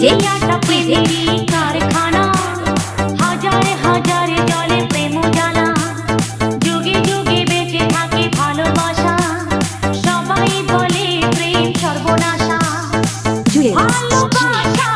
যে কারখানা হাজারে হাজারে জলে প্রেম জ্বালা। যুগে যুগে বেঁচে থাকে ভালোবাসা। সবাই বলে প্রেম সর্বনাশা। ভালোবাসা